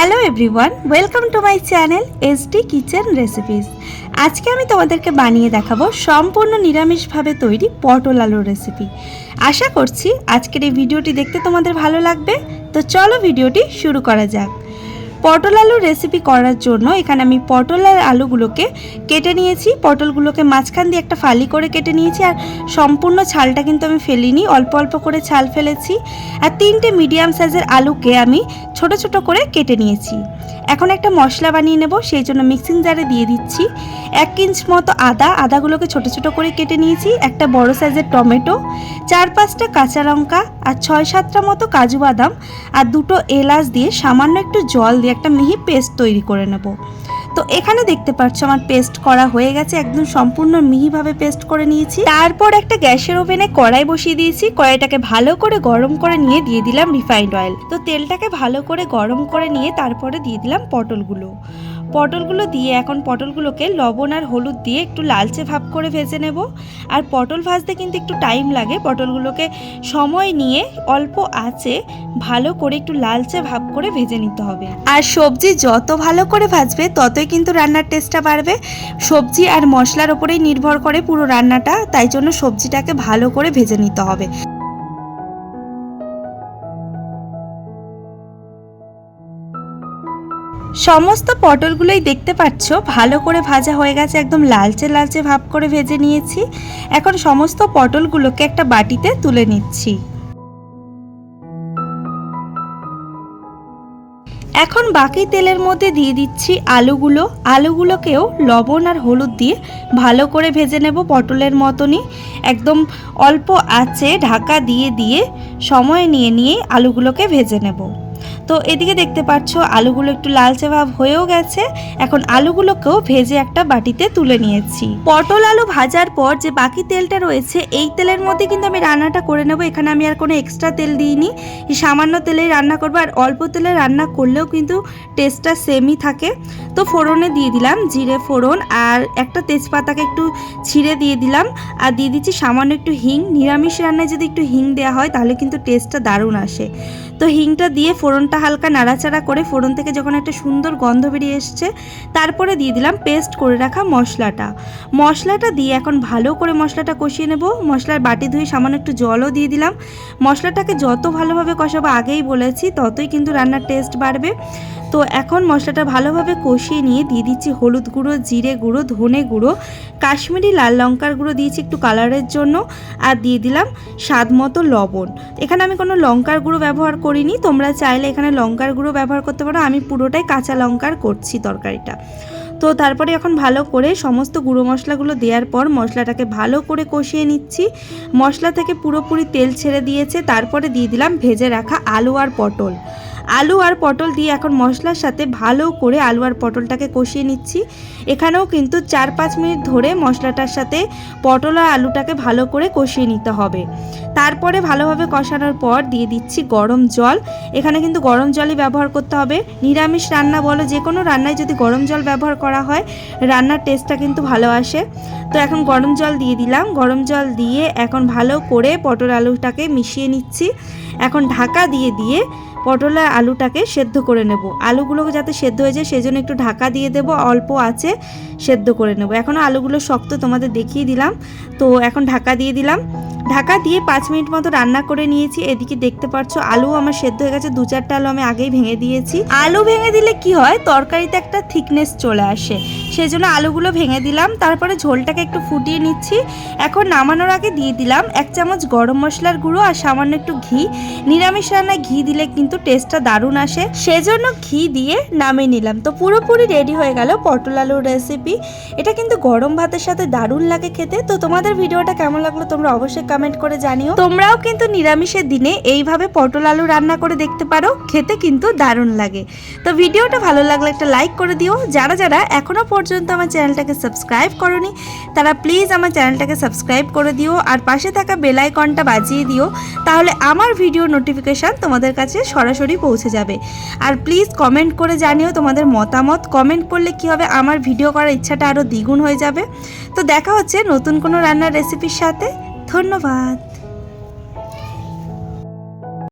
Hello everyone welcome to my channel SD kitchen recipes আজকে আমি তোমাদেরকে বানিয়ে দেখাবো সম্পূর্ণ নিরামিষভাবে তৈরি পটল আলুর রেসিপি আশা করছি আজকের এই ভিডিওটি দেখতে তোমাদের ভালো লাগবে, তো চলো ভিডিওটি শুরু করা যাক। পটল আলুর রেসিপি করার জন্য এখানে আমি পটল আর আলুগুলোকে কেটে নিয়েছি, পটলগুলোকে মাঝখান দিয়ে একটা ফালি করে কেটে নিয়েছি, আর সম্পূর্ণ ছালটা কিন্তু আমি ফেলিনি, অল্প অল্প করে ছাল ফেলেছি। আর তিনটে মিডিয়াম সাইজের আলুকে আমি ছোট ছোট করে কেটে নিয়েছি। এখন একটা মশলা বানিয়ে নেব, সেই জন্য মিক্সিং জারে দিয়ে দিচ্ছি। এক ইঞ্চ মতো আদা, আদাগুলোকে ছোট ছোট করে কেটে নিয়েছি, একটা বড় সাইজের টমেটো, চার পাঁচটা কাঁচা লঙ্কা আর ছয় সাতটা মতো কাজু বাদাম আর দুটো এলাচ দিয়ে সামান্য একটু জল দিয়ে একটা মিহি পেস্ট তৈরি করে নেব। তো এখানে দেখতে পাচ্ছ আমার পেস্ট করা হয়ে গেছে, একদম সম্পূর্ণ মিহিভাবে পেস্ট করে নিয়েছি। তারপর একটা গ্যাসের ওভেনে কড়াই বসিয়ে দিয়েছি, কড়াইটাকে ভালো করে গরম করে নিয়ে দিয়ে দিলাম রিফাইন্ড অয়েল তো তেলটাকে ভালো করে গরম করে নিয়ে তারপরে দিয়ে দিলাম পটলগুলো। পটলগুলো দিয়ে এখন পটলগুলোকে লবণ আর হলুদ দিয়ে একটু লালচে ভাব করে ভেজে নেব। আর পটল ভাজতে কিন্তু একটু টাইম লাগে। পটলগুলোকে সময় নিয়ে অল্প আঁচে ভালো করে একটু লালচে ভাব করে ভেজে নিতে হবে। আর সবজি যত ভালো করে ভাজবে, ততই কিন্তু রান্নার টেস্টটা বাড়বে। সবজি আর মশলার ওপরেই নির্ভর করে পুরো রান্নাটা। তাই জন্য সবজিটাকে ভালো করে ভেজে নিতে হবে। সমস্ত পটলগুলোই দেখতে পাচ্ছ, ভালো করে ভাজা হয়ে গেছে, একদম লালচে লালচে ভাব করে ভেজে নিয়েছি। এখন সমস্ত পটলগুলোকে একটা বাটিতে তুলে নিচ্ছি। এখন বাকি তেলের মধ্যে দিয়ে দিচ্ছি আলুগুলো। আলুগুলোকেও লবণ আর হলুদ দিয়ে ভালো করে ভেজে নেব পটলের মতনই। একদম অল্প আঁচে ঢাকা দিয়ে দিয়ে সময় নিয়ে নিয়ে আলুগুলোকে ভেজে নেব। তো এদিকে দেখতে পাচ্ছ, আলুগুলো একটু লালচে ভাব হয়েও গেছে। এখন আলুগুলোকেও ভেজে একটা বাটিতে তুলে নিয়েছি। পটল আলু ভাজার পর যে বাকি তেলটা রয়েছে, এই তেলের মধ্যে কিন্তু আমি রান্নাটা করে নেব। এখানে আমি আর কোনো এক্সট্রা তেল দিইনি। সামান্য তেলেই রান্না করব আর অল্প তেলে রান্না করলেও কিন্তু টেস্টটা সেমই থাকে। তো ফোড়নে দিয়ে দিলাম জিরে ফোড়ন আর একটা তেজপাতাকে একটু ছিঁড়ে দিয়ে দিলাম। আর দিয়ে দিচ্ছি সামান্য একটু হিং। নিরামিষ রান্নায় যদি একটু হিং দেওয়া হয়, তাহলে কিন্তু টেস্টটা দারুণ আসে। তো হিংটা দিয়ে ফোড়নটা হালকা নাড়াচাড়া করে ফোড়ন থেকে যখন একটা সুন্দর গন্ধ বেরিয়ে এসছে, তারপরে দিয়ে দিলাম পেস্ট করে রাখা মশলাটা। মশলাটা দিয়ে এখন ভালো করে মশলাটা কষিয়ে নেব। মশলার বাটি ধুয়ে সামান্য একটু জলও দিয়ে দিলাম। মশলাটাকে যত ভালোভাবে কষাবো, আগেই বলেছি, ততই কিন্তু রান্নার টেস্ট বাড়বে। তো এখন মশলাটা ভালোভাবে কষিয়ে নিয়ে দিয়ে দিচ্ছি হলুদ গুঁড়ো, জিরে গুঁড়ো, ধনে গুঁড়ো, কাশ্মীরি লাল লঙ্কার গুঁড়ো দিয়েছি একটু কালারের জন্য, আর দিয়ে দিলাম স্বাদ মতো লবণ। এখানে আমি কোনো লঙ্কার গুঁড়ো ব্যবহার করিনি, তোমরা চাইলে এখানে লঙ্কার গুঁড়ো ব্যবহার করতে পারো। আমি পুরোটাই কাঁচা লঙ্কার করছি তরকারিটা। তো তারপরে এখন ভালো করে সমস্ত গুঁড়ো মশলাগুলো দেওয়ার পর মশলাটাকে ভালো করে কষিয়ে নিচ্ছি। মশলা থেকে পুরোপুরি তেল ছেড়ে দিয়েছে। তারপরে দিয়ে দিলাম ভেজে রাখা আলু আর পটল। আলু আর পটল দিয়ে এখন মশলার সাথে ভালো করে আলু আর পটলটাকে কষিয়ে নিচ্ছি। এখানেও কিন্তু চার পাঁচ মিনিট ধরে মশলাটার সাথে পটল আর আলুটাকে ভালো করে কষিয়ে নিতে হবে। তারপরে ভালোভাবে কষানোর পর দিয়ে দিচ্ছি গরম জল। এখানে কিন্তু গরম জলই ব্যবহার করতে হবে। নিরামিষ রান্না বলো, যে কোনো রান্নায় যদি গরম জল ব্যবহার করা হয়, রান্নার টেস্টটা কিন্তু ভালো আসে। তো এখন গরম জল দিয়ে দিলাম। গরম জল দিয়ে এখন ভালো করে পটল আলুটাকে মিশিয়ে নিচ্ছি। এখন ঢাকা দিয়ে দিয়ে পটল আর আলুটাকে সেদ্ধ করে নেব। আলুগুলো যাতে সেদ্ধ হয়ে যায়, সেজন্য একটু ঢাকা দিয়ে দেব, অল্প আছে, সেদ্ধ করে নেব। এখনও আলুগুলো শক্ত তোমাদের দেখিয়ে দিলাম। তো এখন ঢাকা দিয়ে দিলাম। ঢাকা দিয়ে পাঁচ মিনিট মতো রান্না করে নিয়েছি। এদিকে দেখতে পাচ্ছ আলু আমার সেদ্ধ হয়ে গেছে। দু চারটা আলু আমি আগেই ভেঙে দিয়েছি। আলু ভেঙে দিলে কি হয়? তরকারিতে একটা থিকনেস চলে আসে। সেই জন্য আলুগুলো ভেঙে দিলাম। তারপরে ঝোলটাকে একটু ফুটিয়ে নিচ্ছি। এখন নামানোর আগে দিয়ে দিলাম এক চামচ গরম মশলার গুঁড়ো আর সামান্য একটু ঘি। নিরামিষ রান্নায় ঘি দিলে কিন্তু টেস্টটা দারুণ আসে। সেজন্য ঘি দিয়ে নামিয়ে নিলাম। তো পুরোপুরি রেডি হয়ে গেল পটল আলুর রেসিপি এটা কিন্তু গরম ভাতের সাথে দারুণ লাগে খেতে। তো তোমাদের ভিডিওটা কেমন লাগল তোমরা অবশ্যই কমেন্ট করে জানিও। তোমরাও কিন্তু নিরামিষের দিনে এইভাবে পটল আলু রান্না করে দেখতে পারো। খেতে কিন্তু দারুণ লাগে। তো ভিডিওটা ভালো লাগলে একটা লাইক করে দিও। যারা যারা এখনও পর্যন্ত আমার চ্যানেলটাকে সাবস্ক্রাইব করনি, তারা প্লিজ আমার চ্যানেলটাকে সাবস্ক্রাইব করে দিও আর পাশে থাকা বেল আইকনটা বাজিয়ে দিও, তাহলে আমার ভিডিও নোটিফিকেশান তোমাদের কাছে সরাসরি পৌঁছে যাবে। আর প্লিজ কমেন্ট করে জানিও তোমাদের মতামত, কমেন্ট করলে কি হবে, আমার ভিডিও করার ইচ্ছাটা আরও দ্বিগুণ হয়ে যাবে। তো দেখা হচ্ছে নতুন কোনো রান্নার রেসিপির সাথে, ধন্যবাদ।